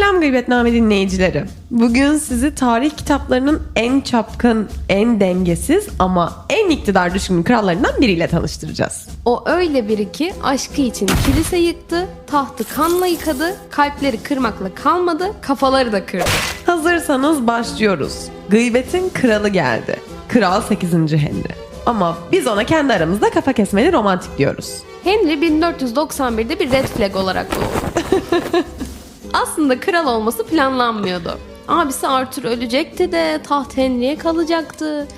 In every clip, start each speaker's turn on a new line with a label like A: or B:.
A: Selam Gıybetname dinleyicileri. Bugün sizi tarih kitaplarının en çapkın, en dengesiz ama en iktidar düşkün krallarından biriyle tanıştıracağız.
B: O öyle biri ki aşkı için kilise yıktı, tahtı kanla yıkadı, kalpleri kırmakla kalmadı, kafaları da kırdı.
A: Hazırsanız başlıyoruz. Gıybetin kralı geldi. Kral 8. Henry. Ama biz ona kendi aramızda kafa kesmeli romantik diyoruz.
B: Henry 1491'de bir red flag olarak doğdu. Aslında kral olması planlanmıyordu. Abisi Arthur ölecekti de taht Henry'e kalacaktı.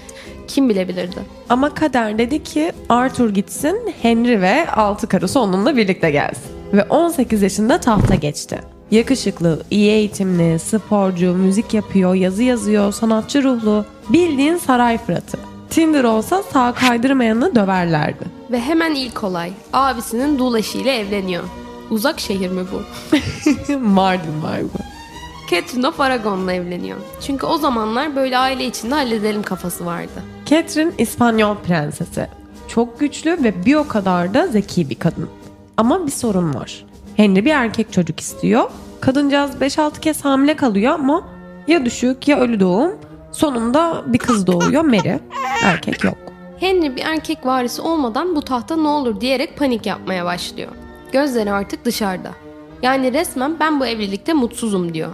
B: Kim bilebilirdi?
A: Ama kader dedi ki Arthur gitsin, Henry ve altı karısı onunla birlikte gelsin. Ve 18 yaşında tahta geçti. Yakışıklı, iyi eğitimli, sporcu, müzik yapıyor, yazı yazıyor, sanatçı ruhlu. Bildiğin saray fıratı. Tinder olsa sağ kaydırmayanı döverlerdi.
B: Ve hemen ilk olay. Abisinin dul eşiyle evleniyor. Uzak şehir mi bu?
A: Mardin var bu.
B: Catherine of Aragon'la evleniyor. Çünkü o zamanlar böyle aile içinde halledelim kafası vardı.
A: Catherine İspanyol prensesi. Çok güçlü ve bir o kadar da zeki bir kadın. Ama bir sorun var. Henry bir erkek çocuk istiyor. Kadıncağız 5-6 kez hamile kalıyor ama ya düşük ya ölü doğum. Sonunda bir kız doğuyor Mary. Erkek yok.
B: Henry bir erkek varisi olmadan bu tahta ne olur diyerek panik yapmaya başlıyor. Gözleri artık dışarıda. Yani resmen ben bu evlilikte mutsuzum diyor.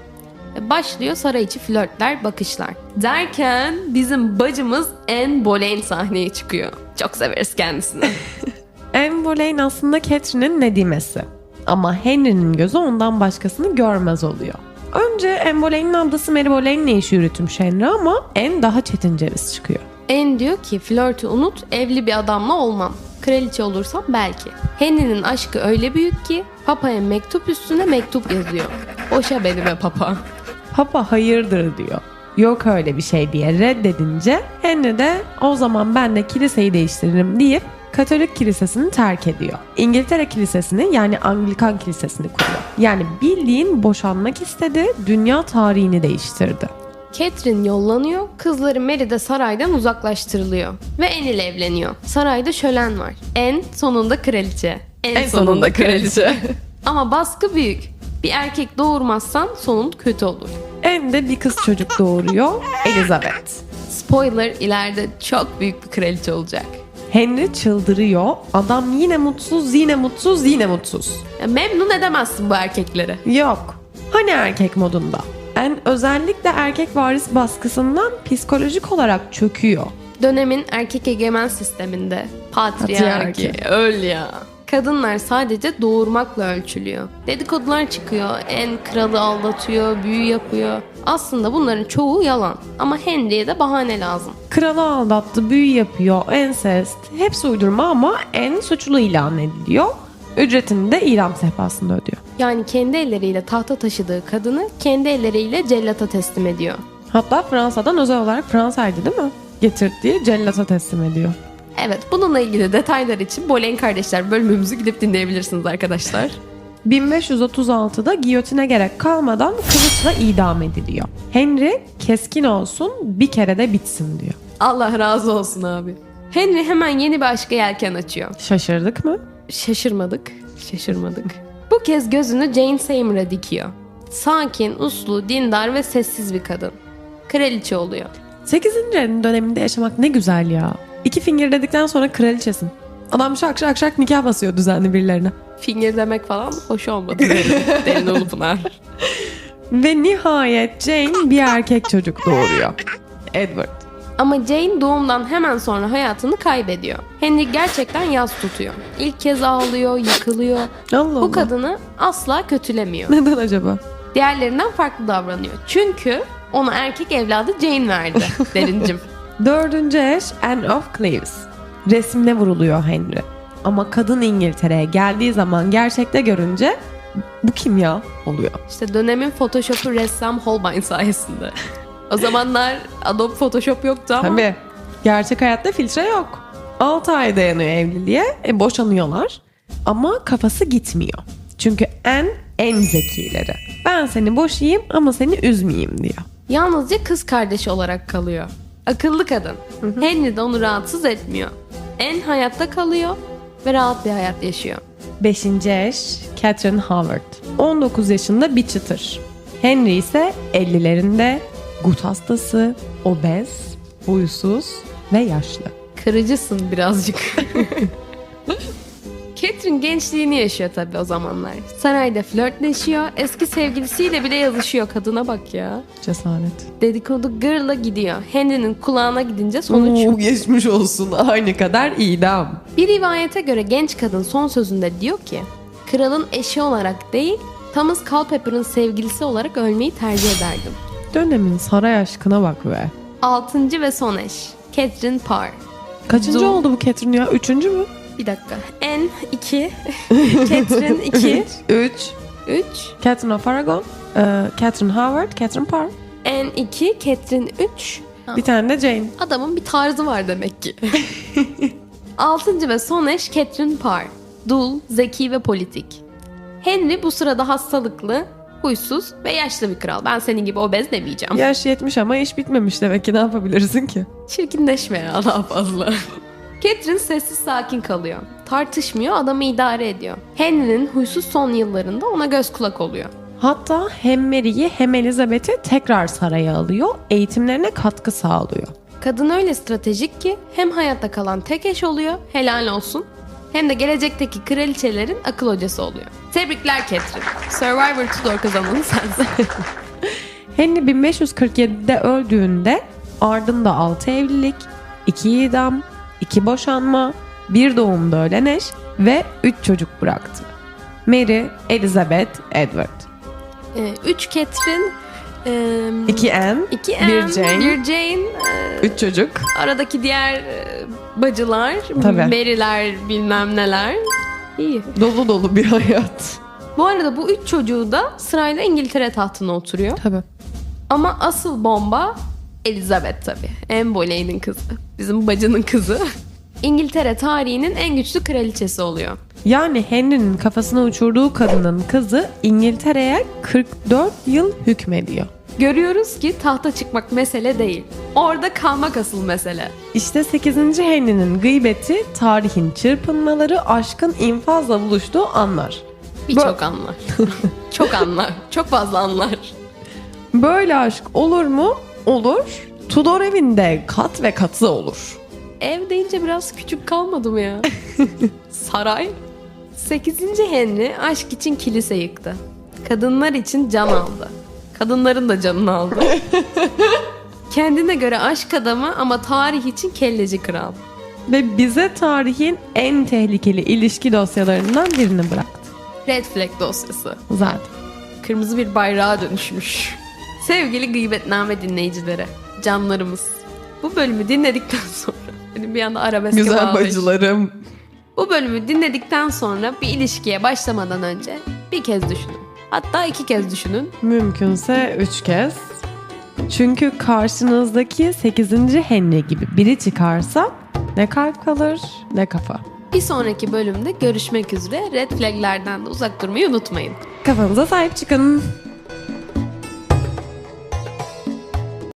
B: Ve başlıyor saray içi flörtler, bakışlar. Derken bizim bacımız Anne Boleyn sahneye çıkıyor. Çok severiz kendisini.
A: Anne Boleyn aslında Catherine'in nedimesi. Ama Henry'nin gözü ondan başkasını görmez oluyor. Önce Anne Boleyn'in ablası Mary Boleyn'le işi yürütmüş Henry ama Anne daha çetin ceviz çıkıyor.
B: Anne diyor ki flörtü unut, evli bir adamla olmam. Kraliçe olursam belki. Henry'nin aşkı öyle büyük ki Papa'ya mektup üstüne mektup yazıyor. Boşa beni be Papa.
A: Papa hayırdır diyor. Yok öyle bir şey diye reddedince Henry de o zaman ben de kiliseyi değiştiririm deyip Katolik kilisesini terk ediyor. İngiltere kilisesini yani Anglikan kilisesini kuruyor. Yani bildiğin boşanmak istedi, dünya tarihini değiştirdi.
B: Catherine yollanıyor, kızları Mary de saraydan uzaklaştırılıyor. Ve Anne ile evleniyor. Sarayda şölen var. En sonunda kraliçe. En,
A: sonunda kraliçe.
B: Ama baskı büyük. Bir erkek doğurmazsan sonun kötü olur.
A: En de bir kız çocuk doğuruyor, Elizabeth.
B: Spoiler ileride çok büyük bir kraliçe olacak.
A: Henry çıldırıyor, adam yine mutsuz, yine mutsuz, yine mutsuz.
B: Ya memnun edemezsin bu erkekleri.
A: Yok. Hani erkek modunda? En özellikle erkek varis baskısından psikolojik olarak çöküyor.
B: Dönemin erkek egemen sisteminde patriarki,
A: Patriarki.
B: öl ya. Kadınlar sadece doğurmakla ölçülüyor. Dedikodular çıkıyor, en kralı aldatıyor, büyü yapıyor. Aslında bunların çoğu yalan. Ama Henry'e de bahane lazım.
A: Kralı aldattı, büyü yapıyor, ensest. Hepsi uydurma ama en suçlu ilan ediliyor. Ücretini de idam sehpasında ödüyor.
B: Yani kendi elleriyle tahta taşıdığı kadını kendi elleriyle cellata teslim ediyor.
A: Hatta Fransa'dan özel olarak Fransa'ydı değil mi? Getirdiği cellata teslim ediyor.
B: Evet bununla ilgili detaylar için Boleyn Kardeşler bölümümüzü gidip dinleyebilirsiniz arkadaşlar.
A: 1536'da giyotine gerek kalmadan kılıçla idam ediliyor. Henry keskin olsun bir kere de bitsin diyor.
B: Allah razı olsun abi. Henry hemen yeni bir aşka yelken açıyor.
A: Şaşırdık mı?
B: Şaşırmadık, şaşırmadık. Bu kez gözünü Jane Seymour'a dikiyor. Sakin, uslu, dindar ve sessiz bir kadın. Kraliçe oluyor.
A: 8. Henry döneminde yaşamak ne güzel ya. İki finger dedikten sonra kraliçesin. Adam şak şak şak nikah basıyor düzenli birilerine.
B: Finger demek falan hoş olmadı. Derin Ulupınar.
A: Ve nihayet Jane bir erkek çocuk doğuruyor. Edward.
B: Ama Jane doğumdan hemen sonra hayatını kaybediyor. Henry gerçekten yas tutuyor. İlk kez ağlıyor, yıkılıyor.
A: Allah
B: Bu
A: Allah.
B: kadını asla kötülemiyor.
A: Neden acaba?
B: Diğerlerinden farklı davranıyor. Çünkü ona erkek evladı Jane verdi derincim.
A: Dördüncü eş Anne of Cleves. Resmine vuruluyor Henry. Ama kadın İngiltere'ye geldiği zaman gerçekte görünce bu kim ya oluyor.
B: İşte dönemin Photoshop'u ressam Holbein sayesinde. O zamanlar Adobe Photoshop yoktu ama
A: Tabii. Gerçek hayatta filtre yok. 6 ay dayanıyor evliliğe. E, boşanıyorlar. Ama kafası gitmiyor. Çünkü en en zekileri. Ben seni boşayayım ama seni üzmeyeyim diyor.
B: yalnızca kız kardeşi olarak kalıyor. Akıllı kadın. Henry de onu rahatsız etmiyor. En hayatta kalıyor ve rahat bir hayat yaşıyor.
A: Beşinci eş Catherine Howard. 19 yaşında bir çıtır. Henry ise 50'lerinde gut hastası, obez, huysuz ve yaşlı.
B: Kırıcısın birazcık. Catherine gençliğini yaşıyor tabii o zamanlar. Sarayda flörtleşiyor. Eski sevgilisiyle bile yazışıyor. Kadına bak ya.
A: Cesaret.
B: Dedikodu gırla gidiyor. Henry'nin kulağına gidince sonuç
A: Oo, geçmiş olsun. Aynı kadar idam.
B: Bir rivayete göre genç kadın son sözünde diyor ki kralın eşi olarak değil Thomas Culpepper'ın sevgilisi olarak ölmeyi tercih ederdim.
A: Dönemin saray aşkına bak be.
B: Altıncı ve son eş Catherine Parr.
A: Kaçıncı
B: Dul-
A: oldu bu Catherine ya? Üçüncü mü?
B: Bir dakika. N 2 Catherine 2
A: Üç.
B: 3
A: Catherine of Aragon, e, Catherine Howard, Catherine Parr.
B: N 2 Catherine 3
A: Bir tane de Jane.
B: Adamın bir tarzı var demek ki. Altıncı ve son eş Catherine Parr. Dul, zeki ve politik. Henry bu sırada hastalıklı, huysuz ve yaşlı bir kral. Ben senin gibi obez demeyeceğim.
A: Yaş 70 ama iş bitmemiş demek ki ne yapabilirsin ki?
B: Çirkinleşme ya daha fazla. Catherine sessiz sakin kalıyor. Tartışmıyor, adamı idare ediyor. Henry'nin huysuz son yıllarında ona göz kulak oluyor.
A: Hatta hem Mary'i hem Elizabeth'i tekrar saraya alıyor, eğitimlerine katkı sağlıyor.
B: Kadın öyle stratejik ki hem hayatta kalan tek eş oluyor, helal olsun. Hem de gelecekteki kraliçelerin akıl hocası oluyor. Tebrikler Catherine. Survivor Tudor kazananı sensin.
A: Henry 1547'de öldüğünde ardında 6 evlilik, 2 idam, 2 boşanma, bir doğumda ölen eş ve 3 çocuk bıraktı. Mary, Elizabeth, Edward.
B: Ee, üç Catherine,
A: 2 Anne,
B: iki
A: bir
B: Anne,
A: Jane,
B: bir Jane, e,
A: 3 çocuk.
B: aradaki diğer e, bacılar,
A: Tabii.
B: Mary'ler bilmem neler. İyi.
A: Dolu dolu bir hayat.
B: Bu arada bu üç çocuğu da sırayla İngiltere tahtına oturuyor.
A: Tabii.
B: Ama asıl bomba Elizabeth tabii. Anne Boleyn'in kızı. Bizim bacının kızı. İngiltere tarihinin en güçlü kraliçesi oluyor.
A: Yani Henry'nin kafasına uçurduğu kadının kızı İngiltere'ye 44 yıl hükmediyor.
B: Görüyoruz ki tahta çıkmak mesele değil. Orada kalmak asıl mesele.
A: İşte 8. Henry'nin gıybeti tarihin çırpınmaları aşkın infazla buluştuğu anlar.
B: Birçok anlar. Çok anlar. Çok fazla anlar.
A: Böyle aşk olur mu? Olur. Tudor evinde kat ve katı olur.
B: Ev deyince biraz küçük kalmadı mı ya? Saray. 8. Henry aşk için kilise yıktı. Kadınlar için can aldı. Kadınların da canını aldı. Kendine göre aşk adamı ama tarih için kelleci kral.
A: Ve bize tarihin en tehlikeli ilişki dosyalarından birini bıraktı.
B: Red flag dosyası.
A: Zaten.
B: Kırmızı bir bayrağa dönüşmüş. Sevgili gıybetname dinleyicilere, canlarımız. Bu bölümü dinledikten sonra, benim bir anda arabeske
A: Güzel
B: bağlayış.
A: bacılarım.
B: Bu bölümü dinledikten sonra bir ilişkiye başlamadan önce bir kez düşünün. Hatta iki kez düşünün.
A: Mümkünse üç kez. Çünkü karşınızdaki 8. Henry gibi biri çıkarsa ne kalp kalır ne kafa.
B: Bir sonraki bölümde görüşmek üzere. Red flaglerden de uzak durmayı unutmayın.
A: Kafanıza sahip çıkın.